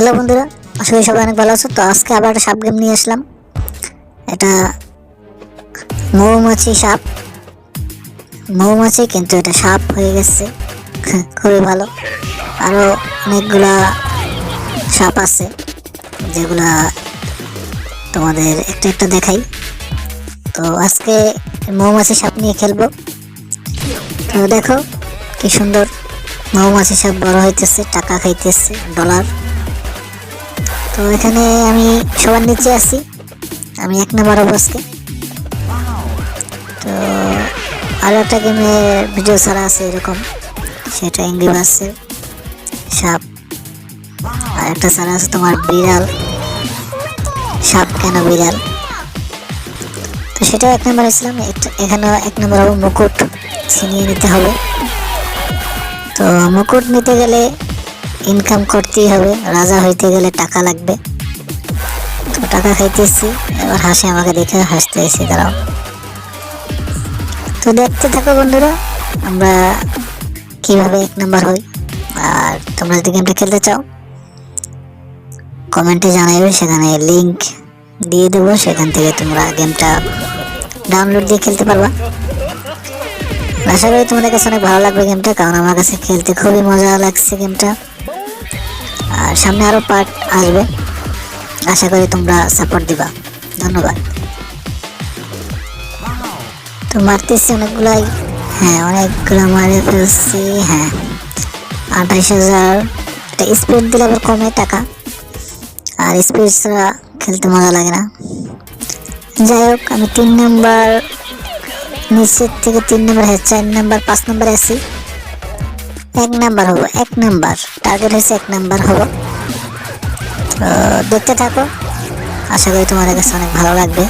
Hello বন্ধুরা করি সবাই অনেক ভালো আছো। তো আজকে আবার একটা সাপ গেম নিয়ে আসলাম। এটা মৌমাছি সাপ। মৌমাছি কিন্তু এটা সাপ হয়ে গেছে। খুবই ভালো। আরও অনেকগুলা সাপ আছে, যেগুলা তোমাদের একটা একটা দেখাই। তো আজকে মৌমাছি সাপ নিয়ে খেলব। তো দেখো, কি সুন্দর। মৌমাছি সাপ বড় হইতেছে, টাকা খাইতেছে ডলার তো এখানে আমি সবার নিচে আছি। আমি এক নম্বর অবস্থায়। তো আরও একটা গেমের ভিডিও ছাড়া আছে এরকম। সেটা ইংরি বাসের সাপ। আর একটা ছাড়া আছে তোমার বিড়াল। সাপ কেন বিড়াল? তো সেটাও এক নম্বর ছিলাম। এখানে এক নম্বর হবে মুকুট। ছিনিয়ে নিতে হবে। তো মুকুট নিতে গেলে ইনকাম করতেই হবে, রাজা হইতে গেলে টাকা লাগবে। তো টাকা খাইতেছি, এবার হাসি আমাকে দেখে হাসতে এসে দাঁড়াও। তো দেখতে থাকো বন্ধুরা, আমরা কীভাবে এক নাম্বার হই, আর তোমরা যদি গেমটা খেলতে চাও, কমেন্টে জানাইবে, সেখানে লিংক দিয়ে দেবো, সেখান থেকে তোমরা গেমটা ডাউনলোড দিয়ে খেলতে পারবা। আশা করি তোমাদের কাছে অনেক ভালো লাগবে গেমটা কারণ আমার কাছে খেলতে খুবই মজা লাগছে গেমটা আর সামনে আরও পার্ট আসবে। আশা করি তোমরা সাপোর্ট দিবা। ধন্যবাদ। তো মারতেছি অনেকগুলাই। হ্যাঁ অনেকগুলো মারে ফেলছি হ্যাঁ। আঠাইশ হাজার। একটা স্পিড দিলে আবার কমে টাকা। আর স্পিড ছাড়া খেলতে মজা লাগে না। যাই হোক, আমি তিন নম্বর নিচের থেকে তিন নম্বর হ্যাঁ চার নম্বর পাঁচ নম্বরে আছি। এক নাম্বার হব, এক নাম্বার। টার্গেট হয়েছে এক নাম্বার হব। তো দেখতে থাকো, আশা করি তোমাদের কাছে অনেক ভালো লাগবে।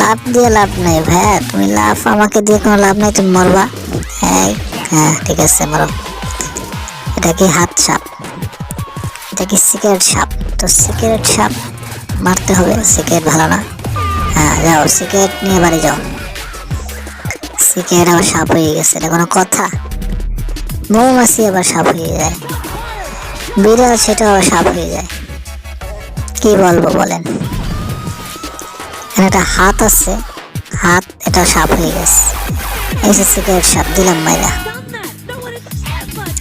লাভ দিয়ে লাভ নেই ভাইয়া, তুমি লাভ আমাকে দিয়ে কোনো লাভ নেই, তুমি মরবা। হ্যাঁ হ্যাঁ ঠিক আছে, মরো। এটা কি হাত সাপ? এটা কি সিগারেট সাপ? তো সিগারেট সাপ মারতে হবে, সিগারেট ভালো না। হ্যাঁ যাও, সিগারেট নিয়ে বাড়ি যাও। সিগারেট আবার সাপ হয়ে গেছে, এটা কোনো কথা? মৌমাছি আবার সাপ হয়ে যায়। বিড়াল সেটা আবার সাপ হয়ে যায়। কি বলব বলেন? এখানে একটা হাত আছে, হাত এটা সাপ হয়ে গেছে। এই যে সাপ, দিলাম মাইরা।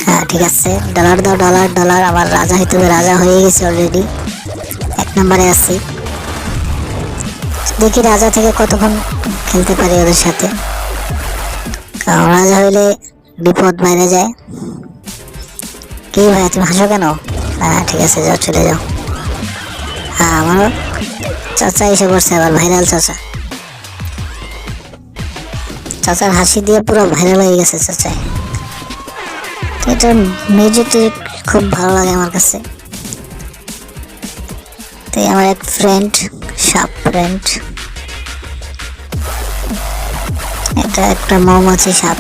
হ্যাঁ ঠিক আছে। ডলার দাও, ডলার ডলার। আমার রাজা হইতে রাজা হয়ে গেছে অলরেডি এক নম্বরে আছি। দেখি রাজা থেকে কতক্ষণ খেলতে পারি ওদের সাথে। রাজা হইলে বিপদ বাইরে যায় কি ভাই, তুমি হাসো কেন? হ্যাঁ ঠিক আছে, যাও, চলে যাও। হ্যাঁ আমারও চাচা এসে পড়ছে আবার ভাইরাল চাচা। চাচার হাসি দিয়ে পুরো ভাইরাল হয়ে গেছে চাচাই। এটা মিউজিকটি খুব ভালো লাগে আমার কাছে। তাই আমার এক ফ্রেন্ড সাপ ফ্রেন্ড এটা একটা মৌমাছি সাপ।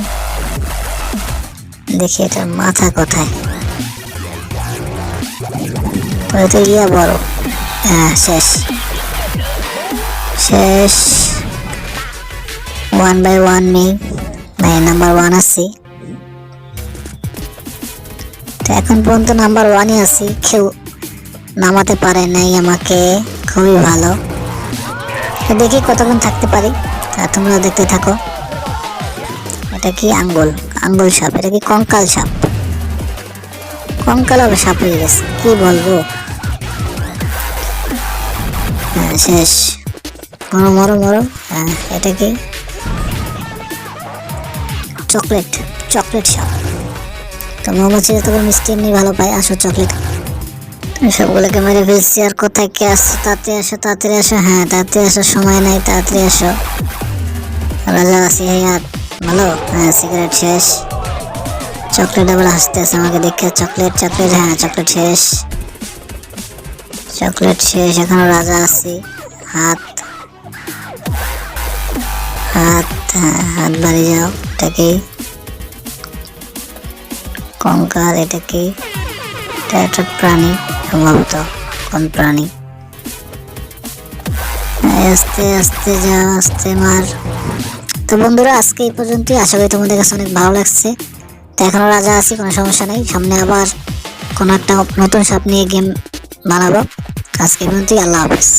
দেখি এটার মাথা কোথায়। তো এটা ইয়া বড়। হ্যাঁ শেষ। শেষ। ওয়ান বাই ওয়ান নেই। মানে নাম্বার ওয়ান আছি তো এখন পর্যন্ত নাম্বার ওয়ানই আছি। কেউ নামাতে পারে নাই আমাকে। খুবই ভালো। দেখি কতক্ষণ থাকতে পারি। আর তোমরা দেখতে থাকো। এটা কি আঙ্গুল? আঙ্গুল সাপ, এটা কি কঙ্কাল সাপ? কঙ্কাল আবার সাপ হয়ে গেছে, কি বলব? হ্যাঁ শেষ। মরো মরো মরো। হ্যাঁ এটা কি? চকলেট চকলেট সাপ। তো মৌমাছিরা তখন মিষ্টি এমনি ভালো পায়, আসো চকলেট। সবগুলোকে মেরে ফেলছি, আর কোথায় কে আসছো তাড়াতাড়ি আসো তাড়াতাড়ি আসো। হ্যাঁ তাড়াতাড়ি আসার সময় নাই, তাড়াতাড়ি আসো। রাজা আছি হ্যাঁ ভালো? হ্যাঁ সিগারেট শেষ। চকলেট আবার হাসতে আছে আমাকে দেখে। চকলেট চকলেট হ্যাঁ চকলেট শেষ। চকলেট শেষ, এখনও রাজা আছি। হাত হাত হ্যাঁ হাত বাড়ি যাও। এটা কি? কঙ্কাল, এটা কি? এটা একটা প্রাণী সম্ভবত কোন প্রাণী? আস্তে আস্তে যা আস্তে মার। তো বন্ধুরা, আজকে এই পর্যন্তই। আশা করি তোমাদের কাছে অনেক ভালো লাগছে। তো এখনও রাজা আছি, কোনো সমস্যা নেই। সামনে আবার কোনো একটা নতুন সাপ নিয়ে গেম বানাবো। আজকে পর্যন্তই, আল্লাহ হাফেজ।